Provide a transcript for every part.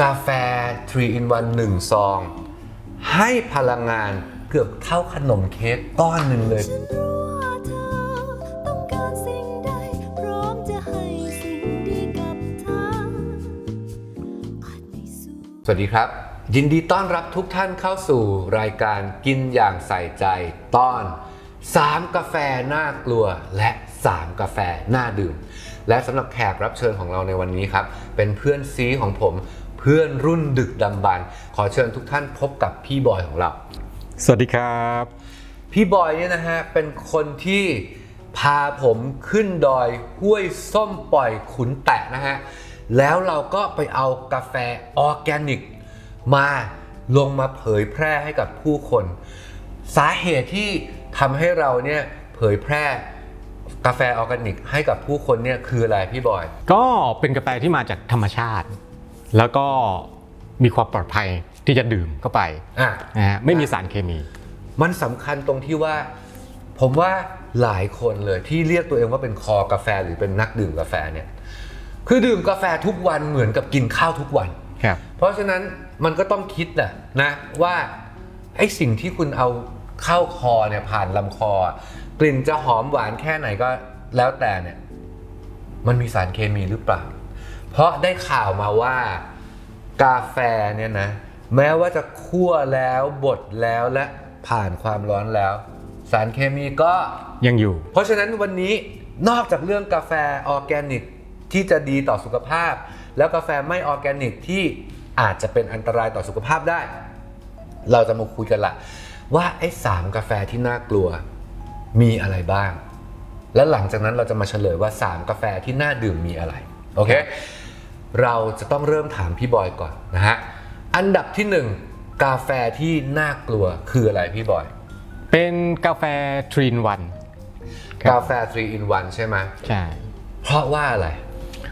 กาแฟ 3 in 1 1 ซอง ให้พลังงานเกือบเท่าขนมเค้กก้อนหนึ่งเลย ฉันรู้ว่าเธอต้องการสิ่งใด พร้อมจะให้สิ่งดีกับเธออาจไม่สู้ สวัสดีครับ ยินดีต้อนรับทุกท่านเข้าสู่รายการกินอย่างใส่ใจตอน 3 กาแฟน่ากลัวและ 3 กาแฟน่าดื่ม และสำหรับแขกรับเชิญของเราในวันนี้ครับ เป็นเพื่อนซีของผม เพื่อนรุ่นดึกดำบรรพ์ขอเชิญทุกท่านพบกับพี่บอยของเรา สวัสดีครับ พี่บอยเนี่ยนะฮะเป็นคนที่พาผมขึ้นดอยห้วยส้มปล่อยขุนแตะนะฮะ แล้วเราก็ไปเอากาแฟออร์แกนิก มาลงมาเผยแพร่ให้กับผู้คน สาเหตุที่ทำให้เราเนี่ยเผยแพร่กาแฟออร์แกนิกให้กับผู้คนเนี่ยคืออะไรพี่บอย ก็เป็นกาแฟที่มาจากธรรมชาติ แล้วก็มีความปลอดภัยที่จะดื่มเข้าไปอะ นะฮะไม่มีสารเคมี มันสำคัญตรงที่ว่า ผมว่าหลายคนเลยที่เรียกตัวเองว่าเป็นคอกาแฟหรือเป็นนักดื่มกาแฟเนี่ยคือดื่มกาแฟทุกวันเหมือนกับกินข้าวทุกวัน ครับ เพราะฉะนั้นมันก็ต้องคิดนะนะว่าไอ้สิ่งที่คุณเอาเข้าคอเนี่ยผ่านลำคอ กลิ่นจะหอมหวานแค่ไหนก็แล้วแต่เนี่ย มันมีสารเคมีหรือเปล่า เพราะได้ข่าวมาว่ากาแฟเนี่ยนะ แม้ว่าจะคั่วแล้วบดแล้วและผ่านความร้อนแล้ว สารเคมีก็ยังอยู่ เพราะฉะนั้นวันนี้นอกจากเรื่องกาแฟออร์แกนิกที่จะดีต่อสุขภาพ แล้วกาแฟไม่ออร์แกนิกที่อาจจะเป็นอันตรายต่อสุขภาพได้ เราจะมาคุยกันละว่าไอ้สามกาแฟที่น่ากลัวมีอะไรบ้าง แล้วหลังจากนั้นเราจะมาเฉลยว่า 3 กาแฟที่น่าดื่มมีอะไร โอเค เราจะต้องเริ่มถามพี่บอยก่อนนะฮะ อันดับที่1กาแฟที่น่ากลัวคืออะไรพี่บอย เป็นกาแฟทรีนวันครับกาแฟ3 in 1ใช่ไหมใช่ เพราะว่าอะไร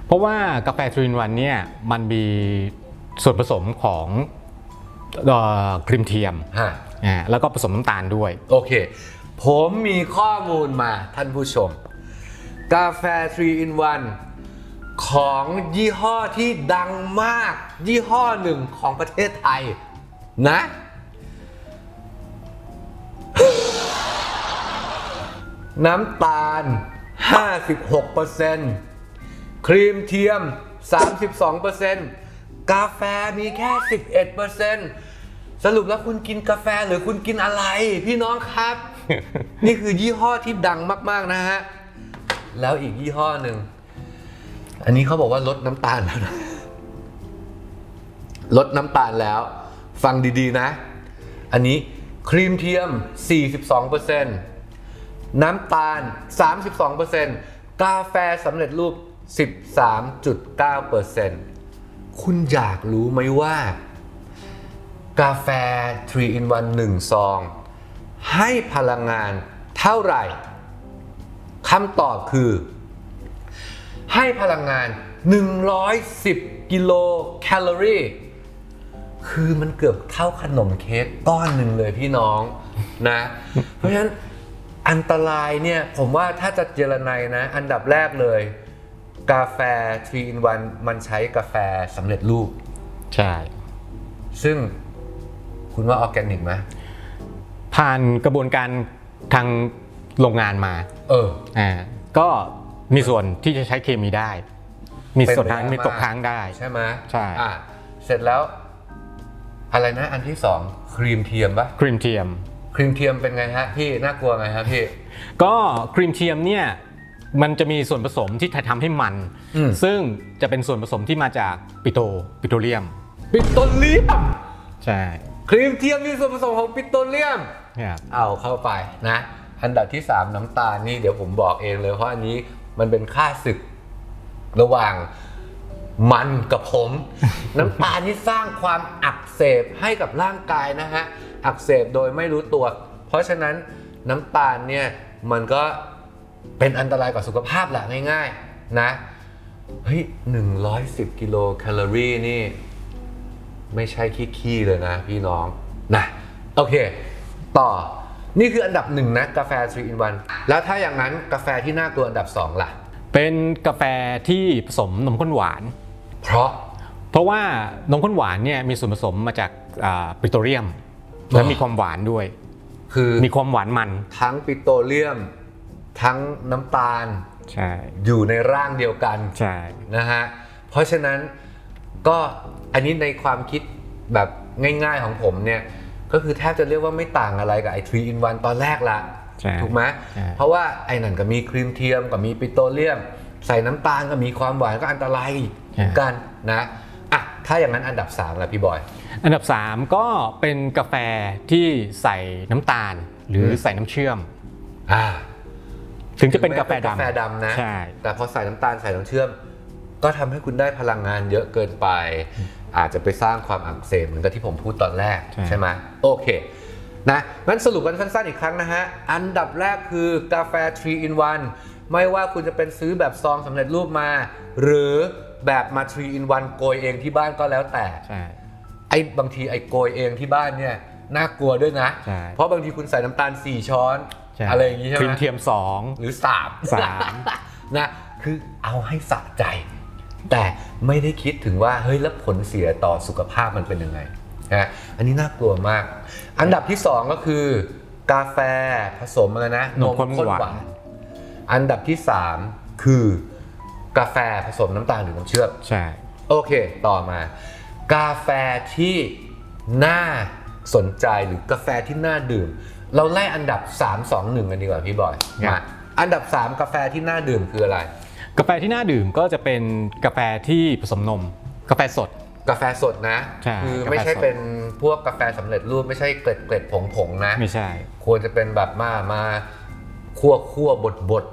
เพราะว่ากาแฟทรีนวันเนี่ยมันมีส่วนผสมของเอ่อครีมเทียมฮะอ่าแล้วก็ผสมน้ำตาลด้วย โอเค ผมมีข้อมูลมาท่านผู้ชม กาแฟ3 in 1 ของยี่ห้อที่ดังมาก ยี่ห้อหนึ่งของประเทศไทย นะ น้ำตาล 56%ครีมเทียม 32%กาแฟมีแค่ 11%สรุปแล้วคุณกินกาแฟหรือคุณกินอะไร พี่น้องครับ นี่คือยี่ห้อที่ดังมาก ๆ นะฮะ แล้วอีกยี่ห้อหนึ่ง อันนี้เขาบอกว่าลดน้ำตาลแล้วนะลดน้ำตาลแล้ว ฟังดีๆนะ อันนี้ครีมเทียม 42%น้ำตาล 32%กาแฟสำเร็จรูป 13.9%คุณอยากรู้ไหมว่า กาแฟ 3 in 1 1 ซอง ให้พลังงานเท่าไหร่คำตอบคือ ให้พลังงาน 110 กิโลแคลอรี่ คือมันเกือบเท่าขนมเค้กก้อนหนึ่งเลยพี่น้องนะ เพราะฉะนั้นอันตรายเนี่ยผมว่าถ้าจะเจรไนยนะ อันดับแรกเลย กาแฟ3 in 1มันใช้กาแฟสำเร็จรูป ใช่ ซึ่งคุณว่าออร์แกนิกไหมผ่านกระบวนการทางโรงงานมา เออ อ่า ก็ มีส่วนที่จะใช้เคมีได้ มีส่วนทางเป็นไปได้มีตกค้างได้ ใช่ไหมใช่ อะเสร็จแล้ว อะไรนะอันที่สองครีมเทียมปะครีมเทียม ครีมเทียมเป็นไงฮะพี่น่ากลัวไงฮะพี่ ก็ครีมเทียมเนี่ยมันจะมีส่วนผสมที่ทำให้มัน อืม ซึ่งจะเป็นส่วนผสมที่มาจากปิโตรปิโตรเลียม ปิโตรเลียม ใช่ครีมเทียมมีส่วนผสมของปิโตรเลียม เนี่ย เอาเข้าไปนะ อันดับที่ 3 น้ำตาลนี่เดี๋ยวผมบอกเองเลยเพราะอันนี้ มันเป็นค่าศึกระหว่างมันกับผม น้ำตาลที่สร้างความอักเสบให้กับร่างกายนะฮะอักเสบโดยไม่รู้ตัว เพราะฉะนั้นน้ำตาลเนี่ยมันก็เป็นอันตรายกับสุขภาพแหละง่ายๆนะเฮ้ย110กิโลแคลอรี่นี่ ไม่ใช่ขี้ๆเลยนะพี่น้องนะโอเค ต่อ นี่คืออันดับหนึ่งนะกาแฟ3 in 1แล้วถ้าอย่างนั้นกาแฟที่น่ากลัวอันดับ2ล่ะ เป็นกาแฟที่ผสมนมข้นหวาน เพราะเเพราะว่านมข้นหวานเนี่ยมีส่วนผสมมาจากปิโตรเลียม และมีความหวานด้วย คือมีความหวานมัน ทั้งปิโตรเลียม ทั้งน้ำตาลใช่อยู่ในร่างเดียวกันใช่นะฮะเพราะฉะนั้นก็อันนี้ในความคิดแบบง่ายๆของผมเนี่ย ก็คือแทบจะเรียกว่าไม่ต่างอะไรกับไอ้3 in 1ตอนแรกละใช่ถูกไหมใช่เพราะว่าไอ้นั่นก็มีครีมเทียมกับมีปิโตรเลียม ใส่น้ำตาลก็มีความหวานก็อันตรายเหมือนกันนะอะถ้าอย่างนั้นอันดับ3ละพี่บอย อันดับ 3 ก็เป็นกาแฟที่ใส่น้ำตาล หรืออมใส่น้ำเชื่อมอ่าถึงจะเป็นกาแฟถึงม้ดำกาแฟดำนะใช่แต่พอใส่น้ำตาลใส่น้ำเชื่อม ก็ทำให้คุณได้พลังงานเยอะเกินไป อาจจะไปสร้างความอักเสบเหมือนกับที่ผมพูดตอนแรกใช่ใช่ไหมโอเคนะงั้นสรุปกันสั้นๆอีกครั้งนะฮะ อันดับแรกคือกาแฟ 3 in 1 ไม่ว่าคุณจะเป็นซื้อแบบซองสำเร็จรูปมา หรือแบบมา 3 in 1 โกยเองที่บ้านก็แล้วแต่ใช่ไอ้บางทีไอ้โกยเองที่บ้านเนี่ยน่ากลัวด้วยนะใช่เพราะบางทีคุณใส่น้ำตาล 4 ช้อนใช่อะไรอย่างงี้ใช่ไหคมรีมเทียมหรือสามสามนะคือเอาให้สะใจ แต่ไม่ได้คิดถึงว่าเฮ้ยแล้วผลเสียต่อสุขภาพมันเป็นยังไงนะอันนี้น่ากลัวมาก อันดับที่สองก็คือกาแฟผสมอะไรนะนมข้นหวานอันดับที่สามคือกาแฟผสมน้ำตาลหรือน้ำเชื่อมใช่โอเค ต่อมา กาแฟที่น่าสนใจหรือกาแฟที่น่าดื่ม เราไล่อันดับ 3 2 1 กันดีกว่าพี่บอยมาอันดับ 3 กาแฟที่น่าดื่มคืออะไร กาแฟที่น่าดื่มก็จะเป็นกาแฟที่ผสมนม กาแฟสด กาแฟสดนะ ใช่คือกาแฟไม่ใช่สด เป็นพวกกาแฟสำเร็จรูปไม่ใช่เกล็ดเกล็ดผงผงๆนะ ไม่ใช่ ควรจะเป็นแบบมามาคั่วคั่วบดบด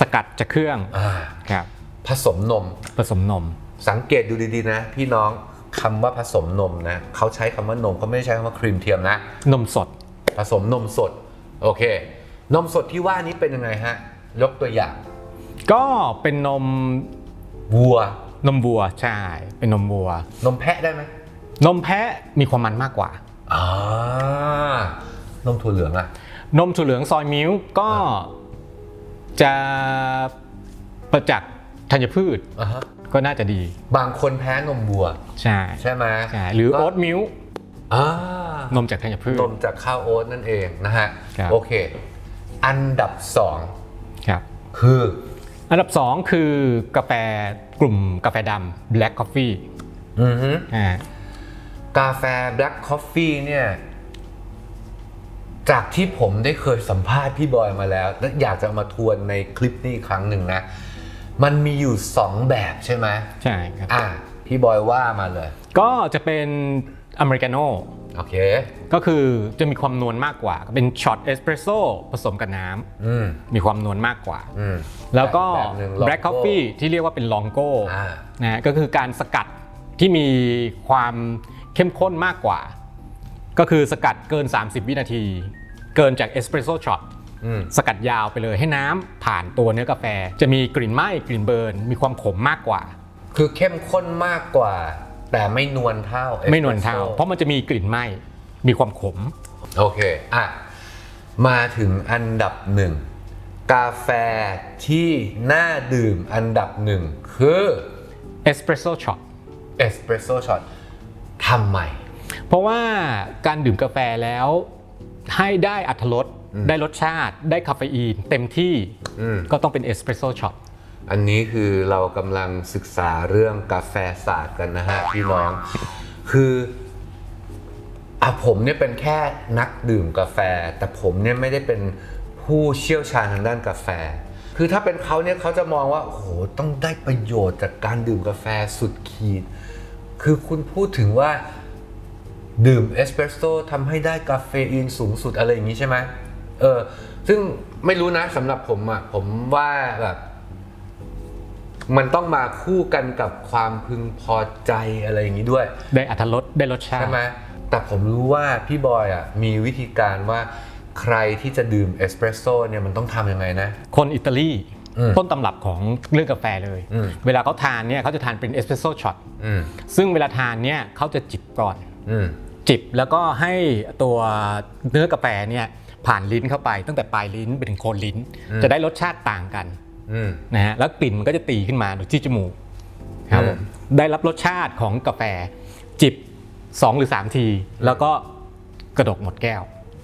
สกัดจากเครื่องอ่าครับ ผสมนม ผสมนม สังเกตดูดีๆนะ พี่น้องคำว่าผสมนมนะเขาใช้คำว่านมเขาไม่ได้ใช้คำว่าครีมเทียมนะ นมสด ผสมนมสด โอเค นมสดที่ว่านี้เป็นยังไงฮะ ยกตัวอย่าง ก็เป็นนมวัวนมวัวใช่ เป็นนมวัว นมแพะได้ไหมนมแพะมีความมันมากกว่าอ่านมถั่วเหลืองอะนมถั่วเหลืองซอยมิลค์ก็จะประจักษ์ธัญพืชอ่าฮะก็น่าจะดี บางคนแพ้นมวัว ใช่ใช่ไหมใช่หรือก็โอ๊ตมิลค์อ่านมจากธัญพืชนมจากข้าวโอ๊ตนั่นเองนะฮะครับโอเค อันดับสองครับคือ อันดับ 2 คือกาแฟกลุ่มกาแฟดำ black coffee อือฮึอ่ากาแฟ black coffee เนี่ย จากที่ผมได้เคยสัมภาษณ์พี่บอยมาแล้ว และอยากจะเอามาทวนในคลิปนี้อีกครั้งหนึ่งนะ มันมีอยู่ 2 แบบใช่ไหมใช่ครับ อะพี่บอยว่ามาเลย ก็จะเป็นอเมริกาโน่ โอเค ก็คือจะมีความนวลมากกว่า เป็นช็อตเอสเปรสโซ่ผสมกับน้อืมำมีความนวลมากกว่า อืม แล้วก็แบบหนึ่ง black Longo coffee ที่เรียกว่าเป็น longo อ่า นะฮะก็คือการสกัดที่มีความเข้มข้นมากกว่า ก็คือสกัดเกิน 30 วินาที เกินจากเอสเปรสโซ่ช็อตอืมสกัดยาวไปเลยให้น้ำผ่านตัวเนื้อกาแฟ จะมีกลิ่นไหม้กลิ่นเบิร์น มีความขมมากกว่า คือเข้มข้นมากกว่า แต่ไม่นวลเท่า ไม่นวลเท่า espresso เพราะมันจะมีกลิ่นไหม้มีความขม โอเค อะ มาถึงอันดับหนึ่ง กาแฟที่น่าดื่มอันดับหนึ่งคือเอสเปรสโซ่ช็อตเอสเปรสโซ่ช็อตทำไม เพราะว่าการดื่มกาแฟแล้วให้ได้อัตรสได้รสชาติ ได้คาเฟอีนเต็มที่อืมก็ต้องเป็นเอสเปรสโซ่ช็อต อันนี้คือเรากำลังศึกษาเรื่องกาแฟศาสตร์กันนะฮะพี่น้อง คืออะผมเนี่ยเป็นแค่นักดื่มกาแฟ แต่ผมเนี่ยไม่ได้เป็นผู้เชี่ยวชาญทางด้านกาแฟ คือถ้าเป็นเขาเนี่ยเขาจะมองว่าโอ้โหต้องได้ประโยชน์จากการดื่มกาแฟสุดขีด คือคุณพูดถึงว่าดื่มเอสเปรสโซ่ทำให้ได้กาเฟอีนสูงสุดอะไรอย่างนี้ใช่ไหมเออซึ่งไม่รู้นะสำหรับผมอะผมว่าแบบ มันต้องมาคู่กันกับความพึงพอใจอะไรอย่างนี้ด้วย ได้อัตรสได้รสชาติใช่ไหมแต่ผมรู้ว่าพี่บอยอะมีวิธีการว่าใครที่จะดื่มเอสเปรสโซ่เนี่ยมันต้องทำยังไงนะ คนอิตาลีอืมต้นตำรับของเรื่องกาแฟเลยอืมเวลาเขาทานเนี่ยเขาจะทานเป็นเอสเปรสโซ่ช็อตอืมซึ่งเวลาทานเนี่ยเขาจะจิบก่อนอืมจิบแล้วก็ให้ตัวเนื้อกาแฟเนี่ยผ่านลิ้นเข้าไปตั้งแต่ปลายลิ้นไปถึงโคนลิ้นอืมจะได้รสชาติต่างกันอืม นะฮะแล้วกลิ่นมันก็จะตีขึ้นมาโดยที่จมูกครับผมอืมได้รับรสชาติของกาแฟ จิบ2หรือ3ที แล้วก็กระดกหมดแก้ว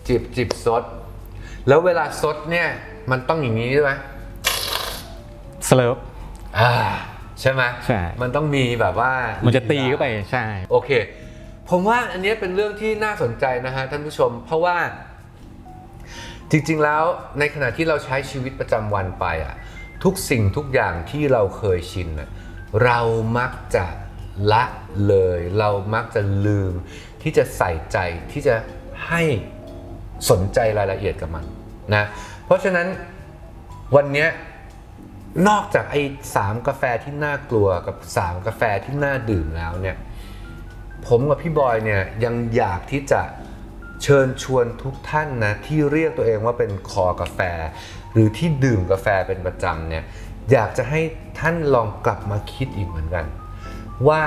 จิบจิบซดแล้วเวลาซดเนี่ยมันต้องอย่างนี้ใช่ไหมสเลิฟอ่าใช่ไหมใช่มันต้องมีแบบว่ามัมันจะตีเข้าไปใช่โอเค ผมว่าอันนี้เป็นเรื่องที่น่าสนใจนะฮะท่านผู้ชม เพราะว่าจริงๆแล้วในขณะที่เราใช้ชีวิตประจำวันไปอะ ทุกสิ่งทุกอย่างที่เราเคยชินอะเรามักจะละเลย เรามักจะลืม ที่จะใส่ใจที่จะให้สนใจรายละเอียดกับมันนะเพราะฉะนั้นวันนี้นอกจากไอ้สามกาแฟที่น่ากลัวกับสามกาแฟที่น่าดื่มแล้วเนี่ยผมกับพี่บอยเนี่ยยังอยากที่จะเชิญชวนทุกท่านนะที่เรียกตัวเองว่าเป็นคอกาแฟ หรือที่ดื่มกาแฟเป็นประจำเนี่ยอยากจะให้ท่านลองกลับมาคิดอีกเหมือนกัน ว่า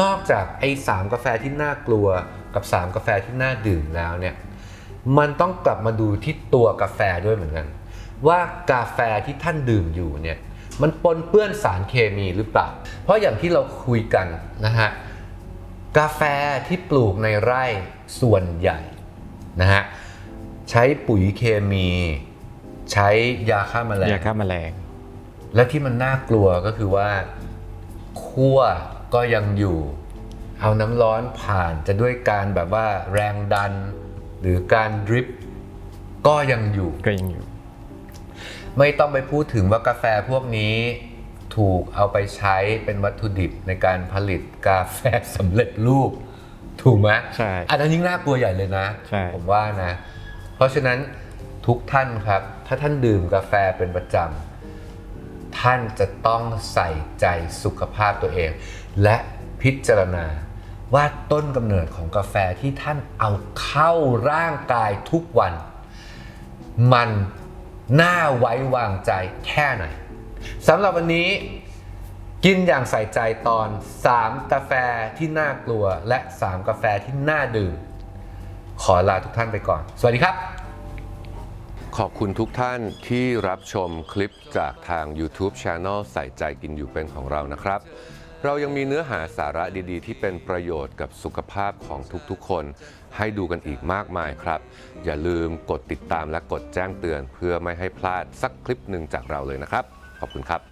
นอกจากไอ้สามกาแฟที่น่ากลัวกับสามกาแฟที่น่าดื่มแล้วเนี่ยมันต้องกลับมาดูที่ตัวกาแฟด้วยเหมือนกัน ว่ากาแฟที่ท่านดื่มอยู่เนี่ยมันปนเปื้อนสารเคมีหรือเปล่า เพราะอย่างที่เราคุยกันนะฮะกาแฟที่ปลูกในไร่ส่วนใหญ่นะฮะใช้ปุ๋ยเคมี ใช้ยาฆ่าแมลงยาฆ่าแมลง และที่มันน่ากลัวก็คือว่าคั่วก็ยังอยู่ เอาน้ำร้อนผ่านจะด้วยการแบบว่าแรงดัน หรือการดริปก็ยังอยู่ก็ยังอยู่ ไม่ต้องไปพูดถึงว่ากาแฟพวกนี้ถูกเอาไปใช้เป็นวัตถุดิบในการผลิตกาแฟสำเร็จรูป ถูกไหมใช่อันนั้นยิ่งน่ากลัวใหญ่เลยนะใช่ผมว่านะ เพราะฉะนั้นทุกท่านครับ ถ้าท่านดื่มกาแฟเป็นประจำท่านจะต้องใส่ใจสุขภาพตัวเอง และพิจารณาว่าต้นกำเนิดของกาแฟที่ท่านเอาเข้าร่างกายทุกวัน มันน่าไว้วางใจแค่ไหนสำหรับวันนี้กินอย่างใส่ใจตอน 3 กาแฟที่น่ากลัวและ 3 กาแฟที่น่าดื่ม ขอลาทุกท่านไปก่อน สวัสดีครับ ขอบคุณทุกท่านที่รับชมคลิปจากทาง YouTube Channel ใส่ใจกินอยู่เป็นของเรานะครับ เรายังมีเนื้อหาสาระดีๆ ที่เป็นประโยชน์กับสุขภาพของทุกๆ คน ให้ดูกันอีกมากมายครับ อย่าลืมกดติดตามและกดแจ้งเตือน เพื่อไม่ให้พลาดสักคลิปหนึ่งจากเราเลยนะครับ ขอบคุณครับ